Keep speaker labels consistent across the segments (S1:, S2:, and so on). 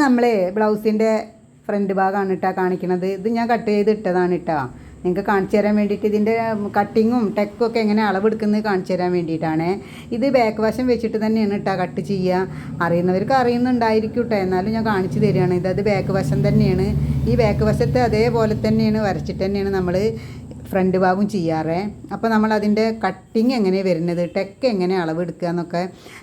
S1: നമ്മളെ ബ്ലൗസിന്റെ ഫ്രണ്ട് ഭാഗമാണ് ഇട്ടാ കാണിക്കണത്. ഇത് ഞാൻ കട്ട് ചെയ്ത് ഇട്ടതാണ് ഇട്ടാ നിങ്ങൾക്ക് കാണിച്ചു തരാൻ വേണ്ടിയിട്ട് ഇതിന്റെ കട്ടിങ്ങും ടെക്കും ഒക്കെ എങ്ങനെ അളവെടുക്കുന്നത് കാണിച്ചു തരാൻ വേണ്ടിയിട്ടാണ്. ഇത് ബാക്ക് വശം വെച്ചിട്ട് തന്നെയാണ് ഇട്ടാ കട്ട് ചെയ്യുക അറിയുന്നവർക്ക് അറിയുന്നുണ്ടായിരിക്കും കേട്ടോ എന്നാലും ഞാൻ കാണിച്ചു തരികയാണ്. ഇതത് ബാക്ക് വശം തന്നെയാണ്. ഈ ബാക്ക് വശത്തെ അതേപോലെ തന്നെയാണ് വരച്ചിട്ട് തന്നെയാണ് നമ്മൾ ഫ്രണ്ട് ഭാഗം ചെയ്യാറേ. അപ്പോൾ നമ്മൾ അതിന്റെ കട്ടിങ് എങ്ങനെ വരുന്നത്? ടെക്ക് എങ്ങനെ അളവെടുക്കുക എന്നൊക്കെ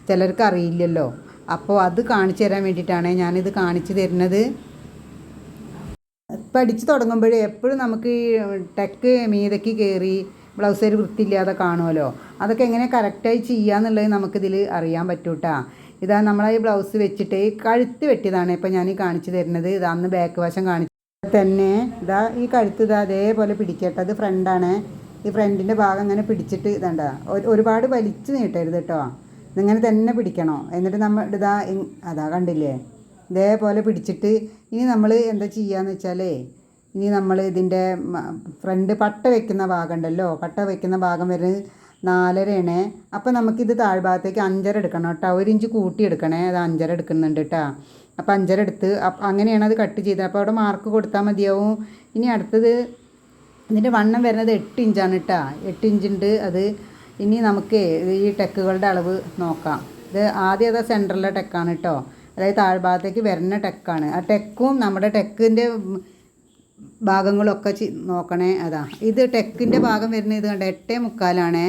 S1: ചിലർക്ക് അറിയില്ലല്ലോ. അപ്പോൾ അത് കാണിച്ചു തരാൻ വേണ്ടിയിട്ടാണ് ഞാനിത് കാണിച്ചു തരുന്നത്. പഠിച്ചു തുടങ്ങുമ്പോഴേ എപ്പോഴും നമുക്ക് ഈ ടെക്ക് മീതയ്ക്ക് കയറി ബ്ലൗസ് വൃത്തിയില്ലാതെ കാണുമല്ലോ. അതൊക്കെ എങ്ങനെ കറക്റ്റായി ചെയ്യാന്നുള്ളത് നമുക്കിതിൽ അറിയാൻ പറ്റൂട്ടാ. ഇതാ നമ്മളെ ഈ ബ്ലൗസ് വെച്ചിട്ട് കഴുത്ത് വെട്ടിയതാണ് ഇപ്പം ഞാൻ ഈ കാണിച്ചു തരുന്നത്. ഇതാ അന്ന് ബാക്ക് വശം കാണിച്ചു. തന്നെ ഇതാ ഈ കഴുത്ത് ഇതാ അതേപോലെ പിടിക്കട്ടെ. അത് ഫ്രണ്ടാണ് ഈ ഫ്രണ്ടിന്റെ ഭാഗം ഇങ്ങനെ പിടിച്ചിട്ട് ഇതണ്ട. ഒരുപാട് വലിച്ചു നീട്ടരുത് കേട്ടോ. ഇതിങ്ങനെ തന്നെ പിടിക്കണോ? എന്നിട്ട് നമ്മൾ ഇതാ അതാ കണ്ടില്ലേ? ഇതേപോലെ പിടിച്ചിട്ട് ഇനി നമ്മൾ എന്താ ചെയ്യാന്ന് വെച്ചാലേ ഇനി നമ്മൾ ഇതിന്റെ ഫ്രണ്ട് പട്ട വെക്കുന്ന ഭാഗം ഉണ്ടല്ലോ പട്ട വെക്കുന്ന ഭാഗം വരുന്നത് നാലരയാണ്. അപ്പോൾ നമുക്കിത് താഴ്ഭാഗത്തേക്ക് അഞ്ചര എടുക്കണം കേട്ടോ. ഒരു ഇഞ്ച് കൂട്ടി എടുക്കണേ അത് അഞ്ചര എടുക്കുന്നുണ്ട് കേട്ടോ. അപ്പോൾ അഞ്ചര എടുത്ത് അങ്ങനെയാണ് അത് കട്ട് ചെയ്തത്. അപ്പോൾ അവിടെ മാർക്ക് കൊടുത്താൽ മതിയാവും. ഇനി അടുത്തത് ഇതിന്റെ വണ്ണം വരുന്നത് എട്ട് ഇഞ്ചാണ് കേട്ടോ. എട്ട് ഇഞ്ചുണ്ട് അത് ഇനി നമുക്ക് ഈ ടെക്കുകളുടെ അളവ് നോക്കാം. ഇത് ആദ്യം അതാ സെന്ററിലെ ടെക്കാണ് കേട്ടോ അതായത് താഴ്ഭാഗത്തേക്ക് വരുന്ന ടെക്കാണ്. ആ ടെക്കും നമ്മുടെ ടെക്കിന്റെ ഭാഗങ്ങളൊക്കെ നോക്കണേ. അതാ. ഇത് ടെക്കിന്റെ ഭാഗം വരുന്നത് കണ്ട? എട്ടേ മുക്കാലാണ്.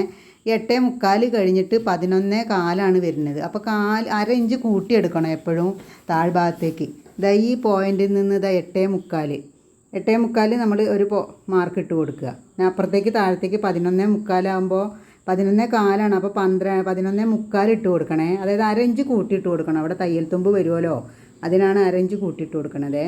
S1: എട്ടേ മുക്കാൽ കഴിഞ്ഞിട്ട് പതിനൊന്നേ കാലാണ് വരുന്നത്. അപ്പോൾ കാൽ അര ഇഞ്ച് കൂട്ടിയെടുക്കണം എപ്പോഴും താഴ്ഭാഗത്തേക്ക്. ഇതാ ഈ പോയിന്റിൽ നിന്ന് ഇതാ എട്ടേ മുക്കാൽ എട്ടേ മുക്കാൽ നമ്മൾ ഒരു മാർക്ക് ഇട്ട് കൊടുക്കുക. അപ്പുറത്തേക്ക് താഴത്തേക്ക് പതിനൊന്നേ മുക്കാലാകുമ്പോൾ പതിനൊന്നേ കാലാണ്. അപ്പോൾ പന്ത്രണ്ട് പതിനൊന്നേ മുക്കാൽ ഇട്ട് കൊടുക്കണേ. അതായത് അരഞ്ച് കൂട്ടിയിട്ട് കൊടുക്കണം. അവിടെ തയ്യൽ തുമ്പ് വരുമല്ലോ അതിനാണ് അരഞ്ച് കൂട്ടിയിട്ട് കൊടുക്കണത്.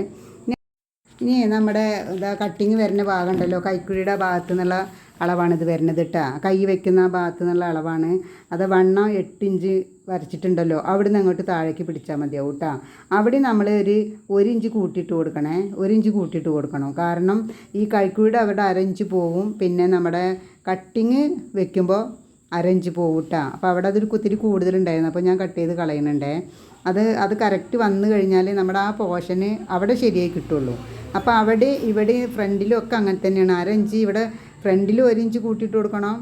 S1: ഇനി നമ്മുടെ ഇതാ കട്ടിങ് വരുന്ന ഭാഗം ഉണ്ടല്ലോ കൈക്കുഴിയുടെ ഭാഗത്ത് നിന്നുള്ള അളവാണ് ഇത് വരുന്നത് കേട്ടോ കൈ വയ്ക്കുന്ന ഭാഗത്ത് നിന്നുള്ള അളവാണ്. അത് വണ്ണം എട്ട് ഇഞ്ച് വരച്ചിട്ടുണ്ടല്ലോ. അവിടെ നിന്ന് അങ്ങോട്ട് താഴേക്ക് പിടിച്ചാൽ മതിയാവും കേട്ടോ അവിടെ നമ്മൾ ഒരു ഒരു ഇഞ്ച് കൂട്ടിയിട്ട് കൊടുക്കണേ. ഒരു ഇഞ്ച് കൂട്ടിയിട്ട് കൊടുക്കണം. കാരണം ഈ കൈക്കൂടെ അവിടെ അരഞ്ച് പോവും. പിന്നെ നമ്മുടെ കട്ടിങ് വെക്കുമ്പോൾ അരഞ്ച് പോകൂട്ടാ അപ്പോൾ അവിടെ അതൊരു കുത്തിരി കൂടുതലുണ്ടായിരുന്നു. അപ്പോൾ ഞാൻ കട്ട് ചെയ്ത് കളയുന്നുണ്ടേ അത് അത് കറക്റ്റ് വന്നു കഴിഞ്ഞാൽ നമ്മുടെ ആ പോർഷന് അവിടെ ശരിയായി കിട്ടുള്ളൂ. അപ്പോൾ അവിടെ ഇവിടെ ഫ്രണ്ടിലും ഒക്കെ അങ്ങനെ തന്നെയാണ്. അരഞ്ച് ഇവിടെ ഫ്രണ്ടിലും ഒരു ഇഞ്ച് കൂട്ടിയിട്ട് കൊടുക്കണം.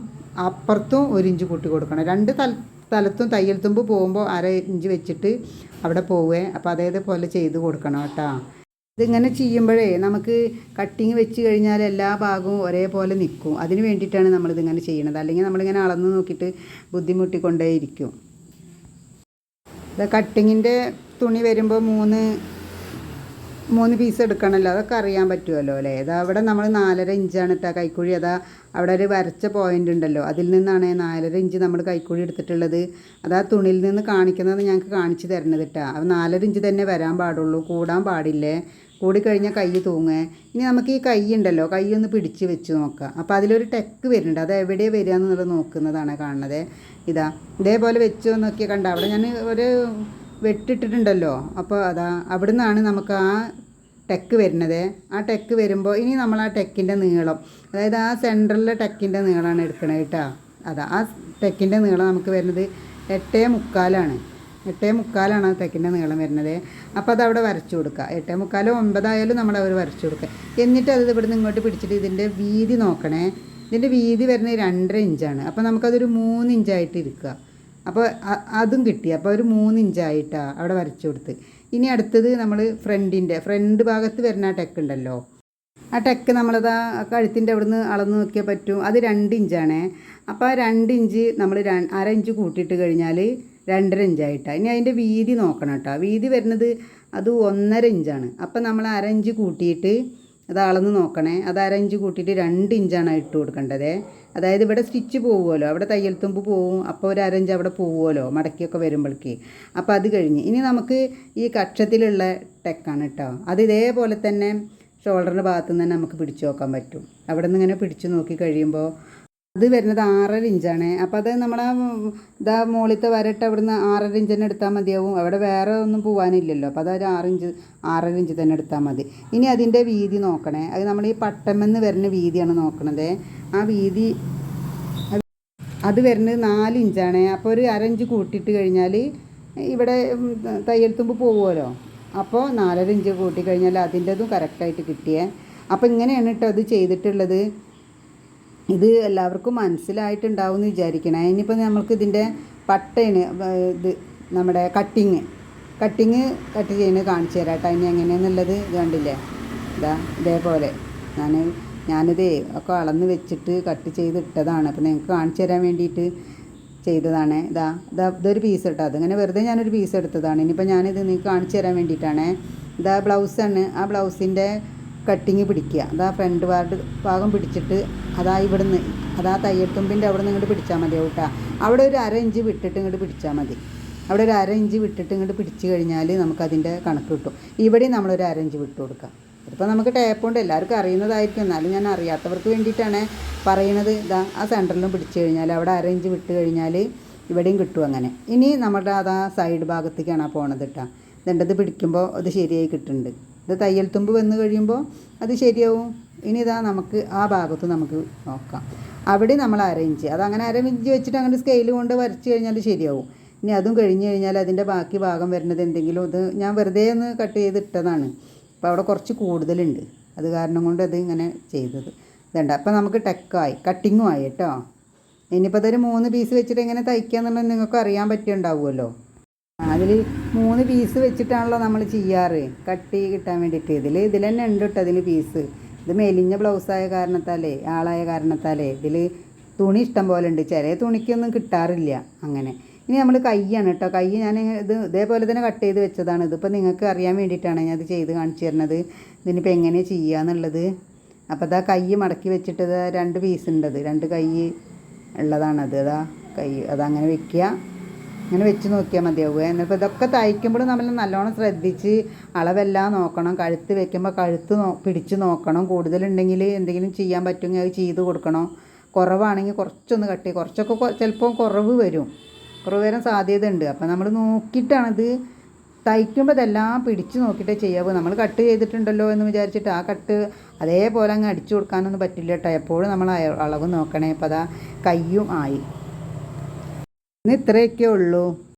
S1: അപ്പുറത്തും ഒരു ഇഞ്ച് കൂട്ടി കൊടുക്കണം. രണ്ട് തല സ്ഥലത്തും തയ്യൽ തുമ്പ് പോകുമ്പോൾ അര ഇഞ്ച് വെച്ചിട്ട് അവിടെ പോവേ. അപ്പോൾ അതേപോലെ ചെയ്ത് കൊടുക്കണം കേട്ടോ. ഇതിങ്ങനെ ചെയ്യുമ്പോഴേ നമുക്ക് കട്ടിങ് വെച്ച് കഴിഞ്ഞാൽ എല്ലാ ഭാഗവും ഒരേപോലെ നിൽക്കും അതിന് വേണ്ടിയിട്ടാണ് നമ്മളിതിങ്ങനെ ചെയ്യണത്. അല്ലെങ്കിൽ നമ്മളിങ്ങനെ അളന്ന് നോക്കിയിട്ട് ബുദ്ധിമുട്ടിക്കൊണ്ടേയിരിക്കും. കട്ടിങ്ങിന്റെ തുണി വരുമ്പോൾ മൂന്ന് മൂന്ന് പീസ് എടുക്കണമല്ലോ അതൊക്കെ അറിയാൻ പറ്റുമല്ലോ അല്ലേ? അതാ അവിടെ നമ്മൾ നാലര ഇഞ്ചാണ് ഇട്ടാ കൈക്കുഴി. അതാ അവിടെ ഒരു വരച്ച പോയിന്റ് ഉണ്ടല്ലോ. അതിൽ നിന്നാണ് നാലര ഇഞ്ച് നമ്മൾ കൈക്കുഴി എടുത്തിട്ടുള്ളത്. അതാ തുണിയിൽ നിന്ന് കാണിക്കുന്നത് ഞങ്ങൾക്ക് കാണിച്ചു തരണത് ഇട്ടാ അത് നാലര ഇഞ്ച് തന്നെ വരാൻ പാടുള്ളൂ. കൂടാൻ പാടില്ലേ? കൂടിക്കഴിഞ്ഞാൽ കൈ തൂങ്ങേ ഇനി നമുക്ക് ഈ കൈ ഉണ്ടല്ലോ കൈ ഒന്ന് പിടിച്ച് വെച്ച് നോക്കാം. അപ്പോൾ അതിലൊരു ടെക്ക് വരുന്നുണ്ട്. അത് എവിടെയാണ് വരിക എന്നുള്ളത് നോക്കുന്നതാണ് കാണുന്നത്. ഇതാ ഇതേപോലെ വെച്ച് നോക്കിയാൽ കണ്ട? അവിടെ ഞാൻ ഒരു വെട്ടിട്ടിട്ടുണ്ടല്ലോ. അപ്പോൾ അതാ അവിടെ നിന്നാണ് നമുക്ക് ആ ടെക്ക് വരുന്നത്. ആ ടെക്ക് വരുമ്പോൾ ഇനി നമ്മൾ ആ ടെക്കിന്റെ നീളം അതായത് ആ സെന്ററിലെ ടെക്കിന്റെ നീളമാണ് എടുക്കണത് കേട്ടോ. അതാ ആ ടെക്കിന്റെ നീളം നമുക്ക് വരുന്നത് എട്ടേ മുക്കാലാണ്. എട്ടേ മുക്കാലാണ് ആ തെക്കിന്റെ നീളം വരുന്നത്. അപ്പോൾ അത് അവിടെ വരച്ചു കൊടുക്കുക. എട്ടേ മുക്കാലോ ഒമ്പതായാലും നമ്മൾ അവർ വരച്ചു കൊടുക്കുക. എന്നിട്ട് അത് ഇവിടുന്ന് ഇങ്ങോട്ട് പിടിച്ചിട്ട് ഇതിന്റെ വീതി നോക്കണേ. ഇതിന്റെ വീതി വരുന്നത് രണ്ടര ഇഞ്ചാണ്. അപ്പോൾ നമുക്കതൊരു മൂന്ന് ഇഞ്ചായിട്ട് ഇരിക്കുക. അപ്പോൾ അതും കിട്ടി. അപ്പോൾ ഒരു മൂന്ന് ഇഞ്ചായിട്ടാണ് അവിടെ വരച്ചു കൊടുത്ത്. ഇനി അടുത്തത് നമ്മൾ ഫ്രണ്ടിന്റെ ഫ്രണ്ട് ഭാഗത്ത് വരുന്ന ആ ടെക്ക് ഉണ്ടല്ലോ. ആ ടെക്ക് നമ്മളത് കഴുത്തിന്റെ അവിടുന്ന് അളന്ന് നോക്കിയാൽ പറ്റും. അത് രണ്ട് ഇഞ്ചാണേ. അപ്പോൾ ആ രണ്ട് ഇഞ്ച് നമ്മൾ അര ഇഞ്ച് കൂട്ടിയിട്ട് കഴിഞ്ഞാൽ രണ്ടര ഇഞ്ചായിട്ടാണ് ഇനി അതിന്റെ വീതി നോക്കണം കേട്ടോ. വീതി വരുന്നത് അത് ഒന്നര ഇഞ്ചാണ്. അപ്പോൾ നമ്മൾ അര ഇഞ്ച് കൂട്ടിയിട്ട് അത് അളന്ന് നോക്കണേ. അത് അര ഇഞ്ച് കൂട്ടിയിട്ട് രണ്ട് ഇഞ്ചാണ് ഇട്ട് കൊടുക്കേണ്ടത്. അതായത് ഇവിടെ സ്റ്റിച്ച് പോവുമല്ലോ. അവിടെ തയ്യൽ തുമ്പ് പോവും. അപ്പോൾ ഒരു അരഞ്ച് അവിടെ പോവുമല്ലോ. മടക്കിയൊക്കെ വരുമ്പോഴേക്ക്. അപ്പോൾ അത് കഴിഞ്ഞ് ഇനി നമുക്ക് ഈ കക്ഷത്തിലുള്ള ടെക്കാണ് കേട്ടോ. അത് ഇതേപോലെ തന്നെ ഷോൾഡറിന്റെ ഭാഗത്തുനിന്ന് തന്നെ നമുക്ക് പിടിച്ചു നോക്കാൻ പറ്റും. അവിടെ നിന്ന് ഇങ്ങനെ പിടിച്ചു നോക്കി കഴിയുമ്പോൾ അത് വരുന്നത് ആറര ഇഞ്ചാണ്. അപ്പോൾ അത് നമ്മളെ ഇതാ മുകളിലത്തെ വരട്ട് അവിടുന്ന് ആറര ഇഞ്ച് തന്നെ എടുത്താൽ മതിയാവും. അവിടെ വേറെ ഒന്നും പോകാനില്ലല്ലോ അപ്പോൾ അതൊരു ആറിഞ്ച് ആറര ഇഞ്ച് തന്നെ എടുത്താൽ മതി. ഇനി അതിന്റെ വീതി നോക്കണേ. അത് നമ്മൾ ഈ പട്ടമെന്ന് വരുന്ന വീതിയാണ് നോക്കണത്. ആ വീതി അത് വരുന്നത് നാല് ഇഞ്ചാണ്. അപ്പോൾ ഒരു അരഞ്ച് കൂട്ടിയിട്ട് കഴിഞ്ഞാൽ ഇവിടെ തയ്യൽ തുമ്പ് പോവുമല്ലോ. അപ്പോൾ നാലര ഇഞ്ച് കൂട്ടി കഴിഞ്ഞാൽ അതിന്റെതും കറക്റ്റായിട്ട് കിട്ടിയേ. അപ്പോൾ ഇങ്ങനെയാണ് കേട്ടോ അത് ചെയ്തിട്ടുള്ളത്. ഇത് എല്ലാവർക്കും മനസ്സിലായിട്ടുണ്ടാവും എന്ന് വിചാരിക്കണം. ഇനിയിപ്പോൾ നമ്മൾക്ക് ഇതിന്റെ പട്ടയാണ് ഇത് നമ്മുടെ കട്ടിങ് കട്ടിങ് കട്ട് ചെയ്യുന്നത് കാണിച്ചു തരാം കേട്ടോ. ഇനി എങ്ങനെയാണെന്നുള്ളത് കണ്ടില്ലേ? ഇതാ ഇതേപോലെ. ഞാൻ ഞാനിതേ ഒക്കെ അളന്ന് വെച്ചിട്ട് കട്ട് ചെയ്തിട്ടതാണ്. അപ്പോൾ നിങ്ങൾക്ക് കാണിച്ചു തരാൻ വേണ്ടിയിട്ട് ചെയ്തതാണ്. ഇതാ ഇതാ ഇതൊരു പീസ് കേട്ടോ. അതിങ്ങനെ വെറുതെ ഞാനൊരു പീസ് എടുത്തതാണ്. ഇനിയിപ്പോൾ ഞാനിത് നിങ്ങൾക്ക് കാണിച്ചു തരാൻ വേണ്ടിയിട്ടാണ്. ഇതാ ബ്ലൗസാണ് ആ ബ്ലൗസിന്റെ കട്ടിങ് പിടിക്കുക. അതാ ഫ്രണ്ട് പാർട്ട് ഭാഗം പിടിച്ചിട്ട് അതാ ഇവിടുന്ന് അതാ തയ്യൽ തുമ്പിന്റെ അവിടെ നിന്ന് ഇങ്ങോട്ട് പിടിച്ചാൽ മതി കേട്ടോ. അവിടെ ഒരു അര ഇഞ്ച് വിട്ടിട്ട് ഇങ്ങോട്ട് പിടിച്ചാൽ മതി. അവിടെ ഒരു അര ഇഞ്ച് വിട്ടിട്ട് ഇങ്ങോട്ട് പിടിച്ച് കഴിഞ്ഞാൽ നമുക്കതിന്റെ കണക്ക് കിട്ടും. ഇവിടെയും നമ്മളൊരു അര ഇഞ്ച് വിട്ട് കൊടുക്കാം. ഇതിപ്പോൾ നമുക്ക് ടേപ്പ് കൊണ്ട് എല്ലാവർക്കും അറിയുന്നതായിരിക്കും. എന്നാലും ഞാൻ അറിയാത്തവർക്ക് വേണ്ടിയിട്ടാണ് പറയണത്. ഇതാ ആ സെന്ററിലും പിടിച്ചു കഴിഞ്ഞാൽ അവിടെ അര ഇഞ്ച് വിട്ട് കഴിഞ്ഞാൽ ഇവിടെയും കിട്ടും അങ്ങനെ. ഇനി നമ്മുടെ അതാ സൈഡ് ഭാഗത്തേക്കാണ് ആ പോണത് കേട്ടോ. എന്നിട്ടത് പിടിക്കുമ്പോൾ അത് ശരിയായി കിട്ടുന്നുണ്ട്. ഇത് തയ്യൽ തുമ്പ് വന്നു കഴിയുമ്പോൾ അത് ശരിയാവും. ഇനി ഇതാ നമുക്ക് ആ ഭാഗത്ത് നമുക്ക് നോക്കാം. അവിടെ നമ്മൾ അറേഞ്ച് അത് അങ്ങനെ അര ഇഞ്ച് വെച്ചിട്ട് അങ്ങനെ സ്കെയിൽ കൊണ്ട് വരച്ച് കഴിഞ്ഞാൽ ശരിയാവും. ഇനി അതും കഴിഞ്ഞ് കഴിഞ്ഞാൽ അതിന്റെ ബാക്കി ഭാഗം വരുന്നത് എന്തെങ്കിലും ഇത് ഞാൻ വെറുതെ ഒന്ന് കട്ട് ചെയ്തിട്ടതാണ് അപ്പോൾ അവിടെ കുറച്ച് കൂടുതലുണ്ട്. അത് കാരണം കൊണ്ട് അത് ഇങ്ങനെ ചെയ്തത്. ഇതുണ്ട്. അപ്പോൾ നമുക്ക് ടെക്കായി കട്ടിങ്ങും ആയി കേട്ടോ. ഇനിയിപ്പോൾ അതൊരു മൂന്ന് പീസ് വെച്ചിട്ട് എങ്ങനെ തയ്ക്കാന്നുള്ളത് നിങ്ങൾക്ക് അറിയാൻ പറ്റിയുണ്ടാവുമല്ലോ അതിൽ മൂന്ന് പീസ് വെച്ചിട്ടാണല്ലോ നമ്മൾ ചെയ്യാറ്. കട്ടി കിട്ടാൻ വേണ്ടിയിട്ട്. ഇതിൽ ഇതിൽ തന്നെ ഉണ്ട് കേട്ടോ അതിൽ പീസ് ഇത് മെലിഞ്ഞ ബ്ലൗസായ കാരണത്താലേ ആളായ കാരണത്താലേ ഇതിൽ തുണി ഇഷ്ടം പോലെ ഉണ്ട്. ചില തുണിക്കൊന്നും കിട്ടാറില്ല അങ്ങനെ. ഇനി നമ്മൾ കൈയാണ് കേട്ടോ കൈ ഞാൻ ഇത് ഇതേപോലെ തന്നെ കട്ട് ചെയ്ത് വെച്ചതാണ്. ഇതിപ്പോൾ നിങ്ങൾക്ക് അറിയാൻ വേണ്ടിയിട്ടാണ് ഞാൻ ഇത് ചെയ്ത് കാണിച്ചു തരുന്നത്. ഇതിനിപ്പോൾ എങ്ങനെ ചെയ്യുക എന്നുള്ളത്. അപ്പോൾ അതാ കൈ മടക്കി വെച്ചിട്ട് രണ്ട് പീസ് ഉണ്ടത് രണ്ട് കൈ ഉള്ളതാണത്. അതാ കൈ അതങ്ങനെ വെക്കുക അങ്ങനെ വെച്ച് നോക്കിയാൽ മതിയാവുക എന്നിപ്പോൾ ഇതൊക്കെ തയ്ക്കുമ്പോൾ നമ്മൾ നല്ലോണം ശ്രദ്ധിച്ച് അളവെല്ലാം നോക്കണം. കഴുത്ത് വെക്കുമ്പോൾ കഴുത്ത് നോ പിടിച്ച് നോക്കണം. കൂടുതലുണ്ടെങ്കിൽ എന്തെങ്കിലും ചെയ്യാൻ പറ്റുമെങ്കിൽ അത് ചെയ്ത് കൊടുക്കണം. കുറവാണെങ്കിൽ കുറച്ചൊന്ന് കട്ടി കുറച്ചൊക്കെ ചിലപ്പോൾ കുറവ് വരും. കുറവ് വരാൻ സാധ്യതയുണ്ട്. അപ്പോൾ നമ്മൾ നോക്കിയിട്ടാണിത് തയ്ക്കുമ്പോൾ ഇതെല്ലാം പിടിച്ച് നോക്കിയിട്ടേ ചെയ്യാവൂ. നമ്മൾ കട്ട് ചെയ്തിട്ടുണ്ടല്ലോ എന്ന് വിചാരിച്ചിട്ട് ആ കട്ട് അതേപോലെ അങ്ങ് അടിച്ചു കൊടുക്കാനൊന്നും പറ്റില്ല കേട്ടോ. എപ്പോഴും നമ്മൾ അളവ് നോക്കണേ. അപ്പോൾ അതാ കയ്യും ആയി. ഇന്ന് ഇത്രയൊക്കെ ഉള്ളൂ.